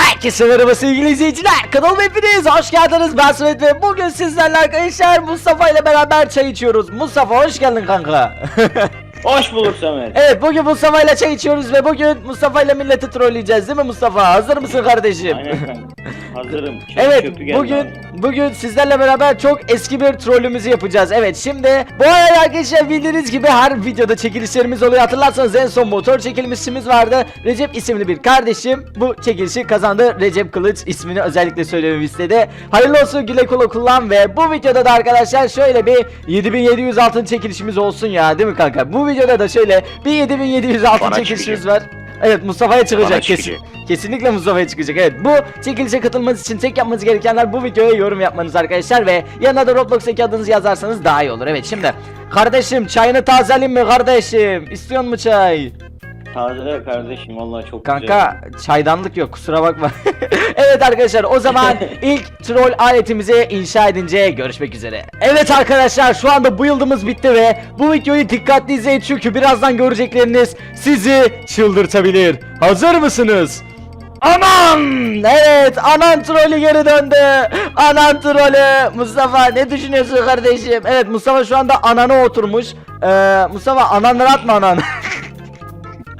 Herkese merhaba sevgili izleyiciler. Kanalıma hepiniz hoş geldiniz. Ben Samet ve bugün sizlerle arkadaşlar Mustafa ile beraber çay içiyoruz. Mustafa hoş geldin kanka. Hoş bulduk Samet. evet bugün Mustafa ile çay içiyoruz ve bugün Mustafa ile milleti trolleyeceğiz değil mi Mustafa? Hazır mısın kardeşim? Aynen kanka. Hazırım. Çöp Evet çöpü bugün abi. bugün sizlerle beraber çok eski bir trollümüzü yapacağız. Evet şimdi bu ay arkadaşlar bildiğiniz gibi her videoda çekilişlerimiz oluyor. Hatırlarsanız en son motor çekilmişimiz vardı. Recep isimli bir kardeşim bu çekilişi kazandı. Recep Kılıç ismini özellikle söylememi istedi. Hayırlı olsun güle kula kullan ve bu videoda da arkadaşlar şöyle bir 7700 altın çekilişimiz olsun ya değil mi kanka? Bu videoda da şöyle bir 7700 altın Bana çekilişimiz çıkacak. var. Evet Mustafa'ya çıkacak kesin. çıkacak. Kesinlikle Mustafa'ya çıkacak. Evet bu çekilişe katılmanız için tek yapmanız gerekenler bu videoya yorum yapmanız arkadaşlar ve yanına da Roblox'taki adınızı yazarsanız daha iyi olur. Evet şimdi kardeşim çayını tazeleyeyim mi kardeşim? İstiyor mu çay? Taze kardeşim vallahi çok Kanka çaydanlık yok kusura bakma. evet arkadaşlar o zaman ilk troll aletimizi inşa edince görüşmek üzere. Evet arkadaşlar şu anda bu yıldımız bitti ve bu videoyu dikkatli izleyin çünkü birazdan görecekleriniz sizi çıldırtabilir. Hazır mısınız? Aman! Evet anan trolü geri döndü. Anan trolü. Mustafa ne düşünüyorsun kardeşim? Evet Mustafa şu anda anana oturmuş. Ee, Mustafa ananları atma anan.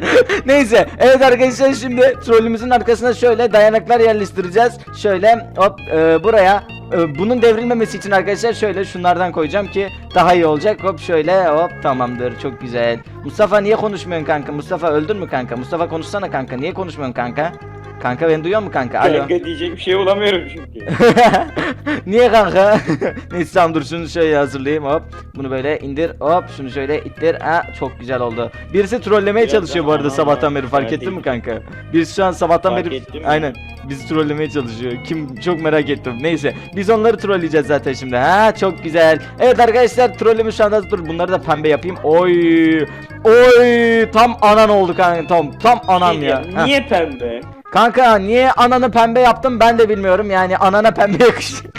Neyse evet arkadaşlar şimdi trollümüzün arkasına şöyle dayanaklar yerleştireceğiz. Şöyle hop e, buraya e, bunun devrilmemesi için arkadaşlar şöyle şunlardan koyacağım ki daha iyi olacak. Hop şöyle hop tamamdır çok güzel. Mustafa niye konuşmuyorsun kanka? Mustafa öldün mü kanka? Mustafa konuşsana kanka. Niye konuşmuyorsun kanka? Kanka beni duyuyor mu kanka? Alo. Kanka diyecek bir şey bulamıyorum çünkü. Niye kanka? Neyse tamam dur şunu şöyle hazırlayayım hop. Bunu böyle indir hop şunu şöyle ittir. Ha çok güzel oldu. Birisi trollemeye Biraz çalışıyor bu arada sabahtan beri fark ettin mi kanka? Birisi şu an sabahtan Fark beri aynen bizi trollemeye çalışıyor. Kim çok merak ettim. Neyse biz onları trolleyeceğiz zaten şimdi. Ha çok güzel. Evet arkadaşlar trollümüz şu anda dur bunları da pembe yapayım. Oy. Oy tam anan oldu kanka tam tam anan Şey ya. Ha. Niye pembe? Kanka niye ananı pembe yaptım ben de bilmiyorum yani anana pembe yakışıyor.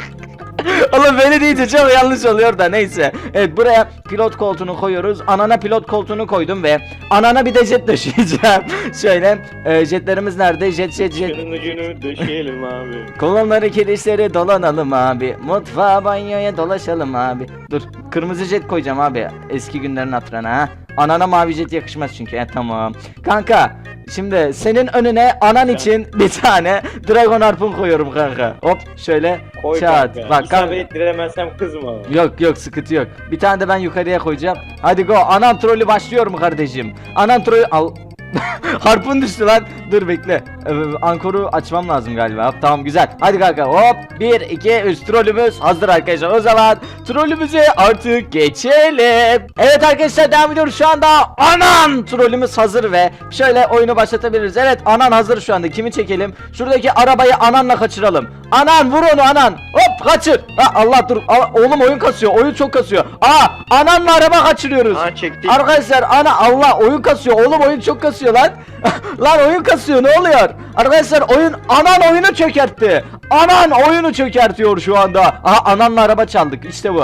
Oğlum böyle deyince çok yanlış oluyor da neyse. Evet buraya pilot koltuğunu koyuyoruz. Anana pilot koltuğunu koydum ve anana bir de jet döşeyeceğim. Şöyle e, jetlerimiz nerede? Jet jet jet. Şunun ucunu döşeyelim abi. Kolonları kirişleri dolanalım abi. Mutfağa banyoya dolaşalım abi. Dur kırmızı jet koyacağım abi. Eski günlerin hatırına ha. Anana mavi jet yakışmaz çünkü. E, tamam. Kanka şimdi senin önüne anan için bir tane dragon harpun koyuyorum kanka. Hop şöyle Koy çat. kanka. Bak kanka. İsabet ettiremezsem kızma. Yok yok sıkıntı yok. Bir tane de ben yukarıya koyacağım. Hadi go. Anan trolü başlıyor mu kardeşim? Anan trolü al. Harpun düştü lan. Dur bekle. Ee, ankoru açmam lazım galiba. Hop, tamam güzel. Hadi kanka. Hop 1 2 3 trolümüz hazır arkadaşlar. O zaman trolümüze artık geçelim. Evet arkadaşlar devam ediyoruz. Şu anda anan trolümüz hazır ve şöyle oyunu başlatabiliriz. Evet anan hazır şu anda. Kimi çekelim? Şuradaki arabayı ananla kaçıralım. Anan vur onu anan. Hop kaçır. Ha, Allah dur. Aa, oğlum oyun kasıyor. Oyun çok kasıyor. Aa ananla araba kaçırıyoruz. Ha çektik. Arkadaşlar ana Allah oyun kasıyor. Oğlum oyun çok kasıyor lan. lan oyun kasıyor ne oluyor? Arkadaşlar oyun anan oyunu çökertti. Anan oyunu çökertiyor şu anda. Aha ananla araba çaldık. İşte bu.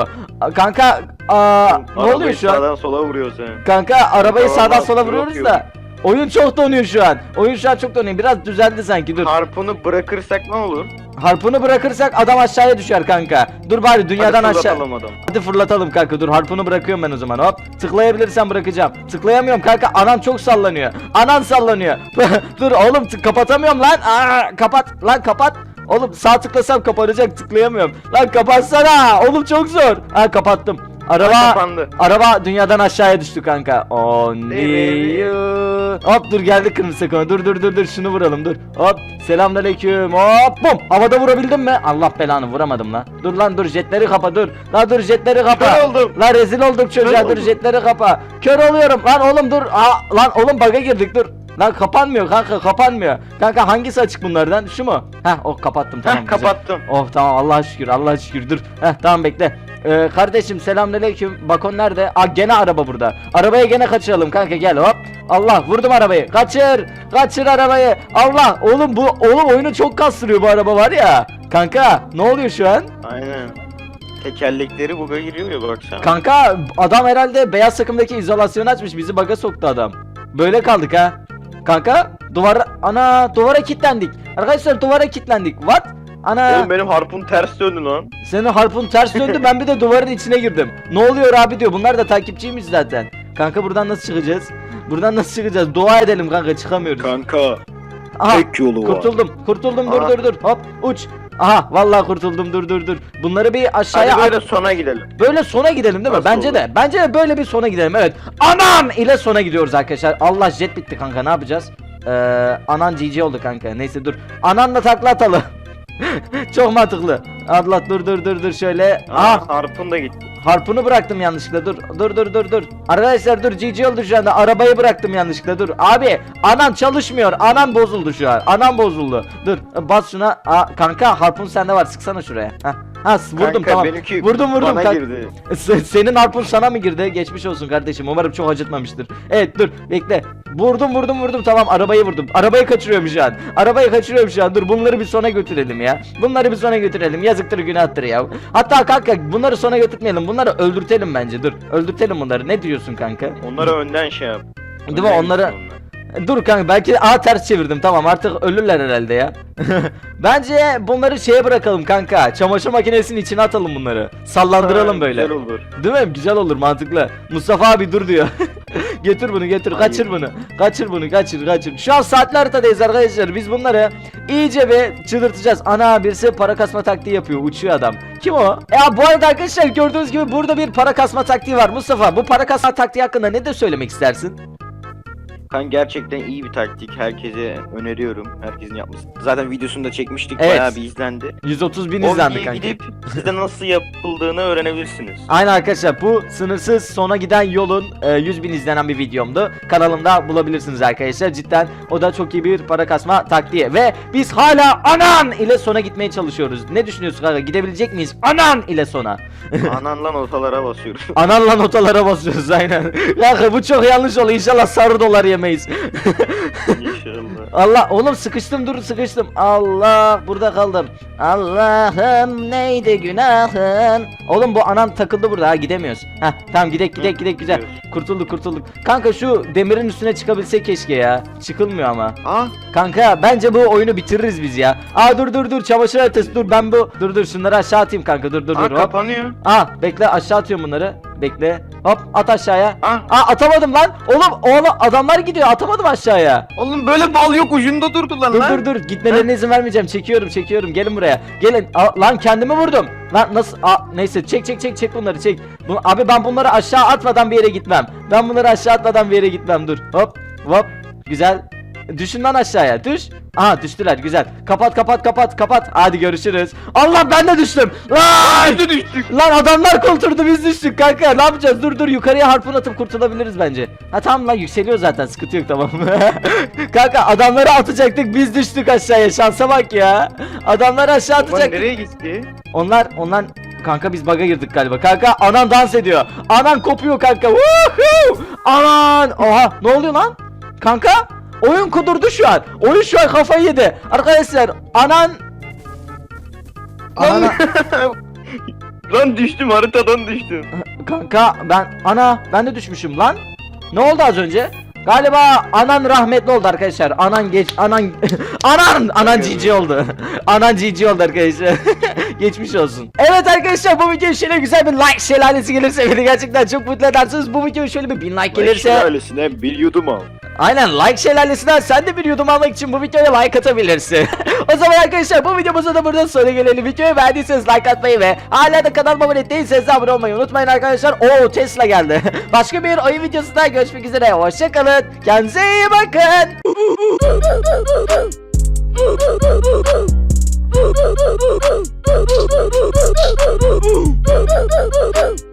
Kanka aa, ne oluyor şu an? Sağdan sola vuruyor sen. Kanka arabayı Tamam, sağdan sola vuruyoruz da. Oyun çok donuyor şu an. Oyun şu an çok donuyor. Biraz düzeldi sanki dur. Harpunu bırakırsak ne olur? Harpunu bırakırsak adam aşağıya düşer kanka. Dur bari dünyadan Hadi aşağı. fırlatalım adam. Hadi fırlatalım kanka dur harpunu bırakıyorum ben o zaman hop tıklayabilirsen bırakacağım tıklayamıyorum kanka anan çok sallanıyor anan sallanıyor dur oğlum tık- kapatamıyorum lan Aa, kapat lan kapat oğlum sağ tıklasam kapanacak tıklayamıyorum lan kapatsana oğlum çok zor ha kapattım araba kapandı. araba dünyadan aşağıya düştü kanka only you hop dur geldik kırmızı sakona dur dur dur dur şunu vuralım dur hop selamünaleyküm hop bum havada vurabildim mi Allah belanı vuramadım lan dur lan dur jetleri kapa dur lan dur jetleri kapa Kör oldum. Lan rezil olduk çocuğa Kör dur oldum. jetleri kapa. Kör oluyorum lan oğlum dur. Aa, lan oğlum baga girdik dur. Lan kapanmıyor kanka kapanmıyor. Kanka hangisi açık bunlardan? Şu mu? Heh oh kapattım tamam. Heh güzel. kapattım. Oh tamam Allah'a şükür Allah'a şükür dur. Heh tamam bekle. Ee, kardeşim selamünaleyküm. Bakon nerede? Aa gene araba burada. Arabaya gene kaçıralım kanka gel hop. Allah vurdum arabayı. Kaçır. Kaçır arabayı. Allah oğlum bu oğlum oyunu çok kastırıyor bu araba var ya. Kanka ne oluyor şu an? Aynen. Tekerlekleri buga giriyor ya baksana. Kanka adam herhalde beyaz takımdaki izolasyonu açmış bizi baga soktu adam. Böyle kaldık ha. Kanka Duvara ana duvara kilitlendik. Arkadaşlar duvara kilitlendik. What? Ana Oğlum benim harpun ters döndü lan. senin harpun ters döndü ben bir de duvarın içine girdim. Ne oluyor abi diyor. Bunlar da takipçiymiş zaten. Kanka buradan nasıl çıkacağız? Buradan nasıl çıkacağız? Dua edelim kanka çıkamıyoruz. Kanka Aha tek yolu var. kurtuldum. Kurtuldum dur Aha. dur dur. Hop uç. Aha vallahi kurtuldum dur dur dur. Bunları bir aşağıya Hadi at- böyle sona gidelim. Böyle sona gidelim değil mi? Nasıl Bence olur? de. Bence de böyle bir sona gidelim. Evet. Anan ile sona gidiyoruz arkadaşlar. Allah jet bitti kanka. Ne yapacağız? Ee, anan GG oldu kanka. Neyse dur. Ananla takla atalım. Çok mantıklı. Allah dur dur dur dur şöyle. Aha Aa, harpun da gitti. Harpunu bıraktım yanlışlıkla. Dur dur dur dur dur. Arkadaşlar dur GG oldu şu anda. Arabayı bıraktım yanlışlıkla. Dur. Abi anan çalışmıyor. Anan bozuldu şu an. Anan bozuldu. Dur. Bas şuna. Aa, kanka harpun sende var. Sıksana şuraya. Ha. Ha vurdum Kanka, tamam. Benimki Vurdum vurdum. bana girdi. Se- Senin harpun sana mı girdi? Geçmiş olsun kardeşim. Umarım çok acıtmamıştır. Evet dur bekle. Vurdum vurdum vurdum tamam arabayı vurdum. Arabayı kaçırıyorum şu an. Arabayı kaçırıyorum şu an. Dur bunları bir sona götürelim ya. Bunları bir sona götürelim. Yazıktır günahtır ya. Hatta kanka bunları sona götürmeyelim. Bunları öldürtelim bence. Dur. Öldürtelim bunları. Ne diyorsun kanka? Onları önden şey yap. Değil mi? Önden Onları. Dur kanka belki A ters çevirdim tamam artık ölürler herhalde ya. Bence bunları şeye bırakalım kanka. Çamaşır makinesinin içine atalım bunları. Sallandıralım Ha, böyle. Güzel olur. Değil mi? Güzel olur mantıklı. Mustafa abi dur diyor. getir bunu getir Hayır. kaçır bunu. Kaçır bunu kaçır kaçır. Şu an saatler haritadayız arkadaşlar. Biz bunları iyice bir çıldırtacağız. Ana birisi para kasma taktiği yapıyor. Uçuyor adam. Kim o? Ya bu arada arkadaşlar gördüğünüz gibi burada bir para kasma taktiği var. Mustafa bu para kasma taktiği hakkında ne de söylemek istersin? Kan gerçekten iyi bir taktik. Herkese öneriyorum. Herkesin yapması. Zaten videosunu da çekmiştik. Evet. Bayağı bir izlendi. 130 bin izlendi kanka. gidip size nasıl yapıldığını öğrenebilirsiniz. Aynen arkadaşlar bu sınırsız sona giden yolun e, 100 bin izlenen bir videomdu. Kanalımda bulabilirsiniz arkadaşlar. Cidden o da çok iyi bir para kasma taktiği. Ve biz hala anan ile sona gitmeye çalışıyoruz. Ne düşünüyorsun kanka? Gidebilecek miyiz? Anan ile sona. Ananla notalara basıyoruz. Ananla notalara basıyoruz aynen. Kanka bu çok yanlış oldu. İnşallah sarı dolar yemeyiz. İnşallah. Allah oğlum sıkıştım dur sıkıştım. Allah burada kaldım. Allah'ım neydi günahın? Oğlum bu anan takıldı burada ha gidemiyoruz. Heh tamam gidek gidek gidek güzel. Kurtulduk kurtulduk. Kanka şu demirin üstüne çıkabilsek keşke ya. Çıkılmıyor ama. Aa Kanka bence bu oyunu bitiririz biz ya. Aa dur dur dur çamaşır haritası dur ben bu. Dur dur şunları aşağı atayım kanka dur dur dur hop. kapanıyor. Aa bekle aşağı atıyorum bunları. Bekle. Hop at aşağıya. Aa, Aa atamadım lan. Oğlum oğlum adamlar gidiyor atamadım aşağıya. oğlum böyle bal yok ucunda durdular Dur lan. dur dur gitmelerine izin vermeyeceğim. Çekiyorum çekiyorum. Gelin buraya. Gelin. Aa, lan kendimi vurdum. Lan nasıl? Aa, neyse çek çek çek çek bunları çek. Bu, abi ben bunları aşağı atmadan bir yere gitmem. Ben bunları aşağı atmadan bir yere gitmem. Dur. Hop hop. Güzel. Düşün lan aşağıya. Düş. Aha düştüler. Güzel. Kapat kapat kapat kapat. Hadi görüşürüz. Allah ben de düştüm. Lan! De düştük. Lan adamlar kurturdu biz düştük kanka ne yapacağız dur dur yukarıya harpun atıp kurtulabiliriz bence Ha tamam lan yükseliyor zaten sıkıntı yok tamam Kanka adamları atacaktık biz düştük aşağıya şansa bak ya Adamları aşağı Ulan atacaktık nereye gitti? Onlar onlar Kanka biz baga girdik galiba kanka anan dans ediyor Anan kopuyor kanka Woohoo! Anan Oha ne oluyor lan Kanka Oyun kudurdu şu an Oyun şu an kafayı yedi Arkadaşlar anan Anana Lan düştüm haritadan düştüm. Kanka ben ana ben de düşmüşüm lan. Ne oldu az önce? Galiba anan rahmetli oldu arkadaşlar. Anan geç anan anan anan cici oldu. anan cici oldu arkadaşlar. Geçmiş olsun. Evet arkadaşlar bu video şöyle güzel bir like şelalesi gelirse beni gerçekten çok mutlu edersiniz. Bu video şöyle bir bin like gelirse Ailesine bir yudum al. Aynen like şelalesinden sen de bir yudum almak için bu videoya like atabilirsin. o zaman arkadaşlar bu videomuza da burada sonuna gelelim. Videoyu beğendiyseniz like atmayı ve hala da kanalıma abone değilseniz de abone olmayı unutmayın arkadaşlar. Oo Tesla geldi. Başka bir oyun videosunda görüşmek üzere. Hoşçakalın. Kendinize iyi bakın.